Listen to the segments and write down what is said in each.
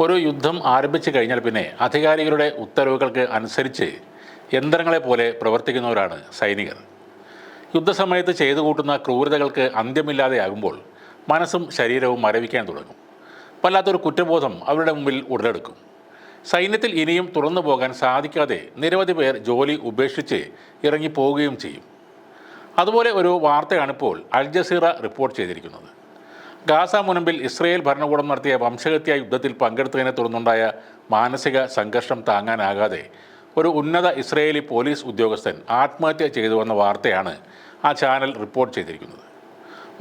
ഒരു യുദ്ധം ആരംഭിച്ചു കഴിഞ്ഞാൽ പിന്നെ അധികാരികളുടെ ഉത്തരവുകൾക്ക് അനുസരിച്ച് യന്ത്രങ്ങളെ പോലെ പ്രവർത്തിക്കുന്നവരാണ് സൈനികർ. യുദ്ധസമയത്ത് ചെയ്തു കൂട്ടുന്ന ക്രൂരതകൾക്ക് അന്ത്യമില്ലാതെയാകുമ്പോൾ മനസ്സും ശരീരവും മരവിക്കാൻ തുടങ്ങും. വല്ലാത്തൊരു കുറ്റബോധം അവരുടെ മുമ്പിൽ ഉടലെടുക്കും. സൈന്യത്തിൽ ഇനിയും തുറന്നു പോകാൻ സാധിക്കാതെ നിരവധി പേർ ജോലി ഉപേക്ഷിച്ച് ഇറങ്ങിപ്പോവുകയും ചെയ്യും. അതുപോലെ ഒരു വാർത്തയാണിപ്പോൾ അൽ ജസീറ റിപ്പോർട്ട് ചെയ്തിരിക്കുന്നത്. ഗാസ മുനമ്പിൽ ഇസ്രയേൽ ഭരണകൂടം നടത്തിയ വംശഹത്യ യുദ്ധത്തിൽ പങ്കെടുത്തതിനെ തുടർന്നുണ്ടായ മാനസിക സംഘർഷം താങ്ങാനാകാതെ ഒരു ഉന്നത ഇസ്രയേലി പോലീസ് ഉദ്യോഗസ്ഥൻ ആത്മഹത്യ ചെയ്തുവെന്ന വാർത്തയാണ് ആ ചാനൽ റിപ്പോർട്ട് ചെയ്തിരിക്കുന്നത്.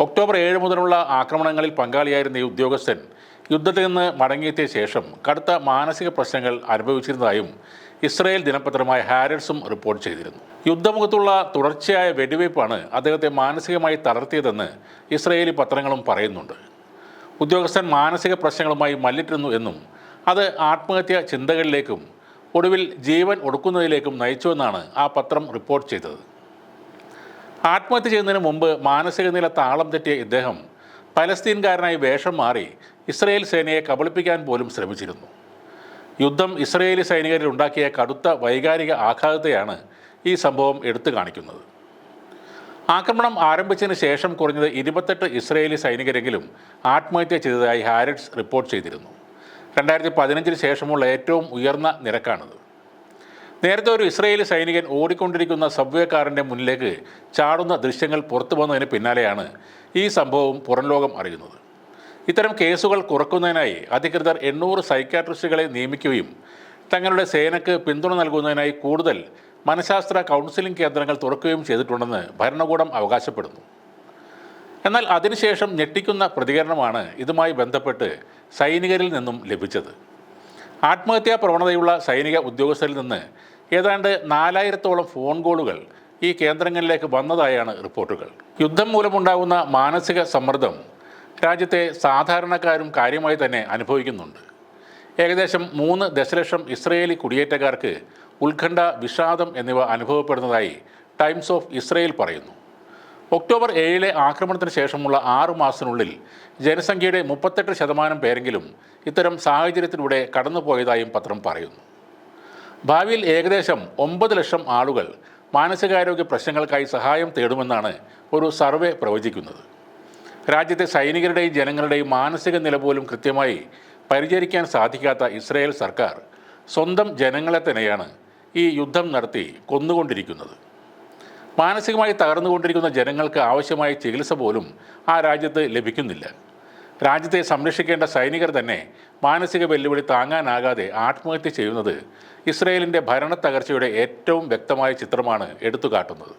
ഒക്ടോബർ ഏഴ് മുതലുള്ള ആക്രമണങ്ങളിൽ പങ്കാളിയായിരുന്ന ഈ ഉദ്യോഗസ്ഥൻ യുദ്ധത്തിൽ നിന്ന് മടങ്ങിയെത്തിയ ശേഷം കടുത്ത മാനസിക പ്രശ്നങ്ങൾ അനുഭവിച്ചിരുന്നതായും ഇസ്രായേൽ ദിനപത്രമായ ഹാരഡ്സും റിപ്പോർട്ട് ചെയ്തിരുന്നു. യുദ്ധമുഖത്തുള്ള തുടർച്ചയായ വെടിവയ്പ്പാണ് അദ്ദേഹത്തെ മാനസികമായി തളർത്തിയതെന്ന് ഇസ്രയേലി പത്രങ്ങളും പറയുന്നുണ്ട്. ഉദ്യോഗസ്ഥൻ മാനസിക പ്രശ്നങ്ങളുമായി മല്ലിട്ടിരുന്നു എന്നും അത് ആത്മഹത്യ ചിന്തകളിലേക്കും ഒടുവിൽ ജീവൻ ഒടുക്കുന്നതിലേക്കും നയിച്ചുവെന്നാണ് ആ പത്രം റിപ്പോർട്ട് ചെയ്തത്. ആത്മഹത്യ ചെയ്യുന്നതിന് മുമ്പ് മാനസിക നില താളം തെറ്റിയ ഇദ്ദേഹം പലസ്തീൻകാരനായി വേഷം മാറി ഇസ്രയേൽ സേനയെ കബളിപ്പിക്കാൻ പോലും ശ്രമിച്ചിരുന്നു. യുദ്ധം ഇസ്രയേലി സൈനികരിൽ ഉണ്ടാക്കിയ കടുത്ത വൈകാരിക ആഘാതത്തെയാണ് ഈ സംഭവം എടുത്തു കാണിക്കുന്നത്. ആക്രമണം ആരംഭിച്ചതിന് ശേഷം കുറഞ്ഞത് ഇരുപത്തെട്ട് ഇസ്രയേലി സൈനികരെങ്കിലും ആത്മഹത്യ ചെയ്തതായി ഹാരിറ്റ്സ് റിപ്പോർട്ട് ചെയ്തിരുന്നു. രണ്ടായിരത്തി പതിനഞ്ചിന് ശേഷമുള്ള ഏറ്റവും ഉയർന്ന നിരക്കാണിത്. നേരത്തെ ഒരു ഇസ്രയേലി സൈനികൻ ഓടിക്കൊണ്ടിരിക്കുന്ന സബ്വേ കാറിന്റെ മുന്നിലേക്ക് ചാടുന്ന ദൃശ്യങ്ങൾ പുറത്തു വന്നതിന് പിന്നാലെയാണ് ഈ സംഭവം പുറംലോകം അറിയുന്നത്. ഇത്തരം കേസുകൾ കുറക്കുന്നതിനായി അധികൃതർ എണ്ണൂറ് സൈക്യാട്രിസ്റ്റുകളെ നിയമിക്കുകയും തങ്ങളുടെ സേനയ്ക്ക് പിന്തുണ നൽകുന്നതിനായി കൂടുതൽ മനഃശാസ്ത്ര കൗൺസിലിംഗ് കേന്ദ്രങ്ങൾ തുറക്കുകയും ചെയ്തിട്ടുണ്ടെന്ന് ഭരണകൂടം അവകാശപ്പെടുന്നു. എന്നാൽ അതിനുശേഷം ഞെട്ടിക്കുന്ന പ്രതികരണമാണ് ഇതുമായി ബന്ധപ്പെട്ട് സൈനികരിൽ നിന്നും ലഭിച്ചത്. ആത്മഹത്യാ പ്രവണതയുള്ള സൈനിക ഉദ്യോഗസ്ഥരിൽ നിന്ന് ഏതാണ്ട് നാലായിരത്തോളം ഫോൺ കോളുകൾ ഈ കേന്ദ്രങ്ങളിലേക്ക് വന്നതായാണ് റിപ്പോർട്ടുകൾ. യുദ്ധം മൂലമുണ്ടാകുന്ന മാനസിക സമ്മർദ്ദം രാജ്യത്തെ സാധാരണക്കാരും കാര്യമായി തന്നെ അനുഭവിക്കുന്നുണ്ട്. ഏകദേശം മൂന്ന് ദശലക്ഷം ഇസ്രയേലി കുടിയേറ്റക്കാർക്ക് ഉത്കണ്ഠ വിഷാദം എന്നിവ അനുഭവപ്പെടുന്നതായി ടൈംസ് ഓഫ് ഇസ്രയേൽ പറയുന്നു. ഒക്ടോബർ ഏഴിലെ ആക്രമണത്തിന് ശേഷമുള്ള ആറു മാസത്തിനുള്ളിൽ ജനസംഖ്യയുടെ മുപ്പത്തെട്ട് ശതമാനം പേരെങ്കിലും ഇത്തരം സാഹചര്യത്തിലൂടെ കടന്നുപോയതായും പത്രം പറയുന്നു. ഭാവിയിൽ ഏകദേശം ഒമ്പത് ലക്ഷം ആളുകൾ മാനസികാരോഗ്യ പ്രശ്നങ്ങൾക്കായി സഹായം തേടുമെന്നാണ് ഒരു സർവേ പ്രവചിക്കുന്നത്. രാജ്യത്തെ സൈനികരുടെയും ജനങ്ങളുടെയും മാനസിക നില പോലും കൃത്യമായി പരിചരിക്കാൻ സാധിക്കാത്ത ഇസ്രായേൽ സർക്കാർ സ്വന്തം ജനങ്ങളെ തന്നെയാണ് ഈ യുദ്ധം നടത്തി കൊന്നുകൊണ്ടിരിക്കുന്നത്. മാനസികമായി തകർന്നുകൊണ്ടിരിക്കുന്ന ജനങ്ങൾക്ക് ആവശ്യമായ ചികിത്സ പോലും ആ രാജ്യത്ത് ലഭിക്കുന്നില്ല. രാജ്യത്തെ സംരക്ഷിക്കേണ്ട സൈനികർ തന്നെ മാനസിക വെല്ലുവിളി താങ്ങാനാകാതെ ആത്മഹത്യ ചെയ്യുന്നത് ഇസ്രയേലിന്റെ ഭരണ തകർച്ചയുടെ ഏറ്റവും വ്യക്തമായ ചിത്രമാണ് എടുത്തു കാട്ടുന്നത്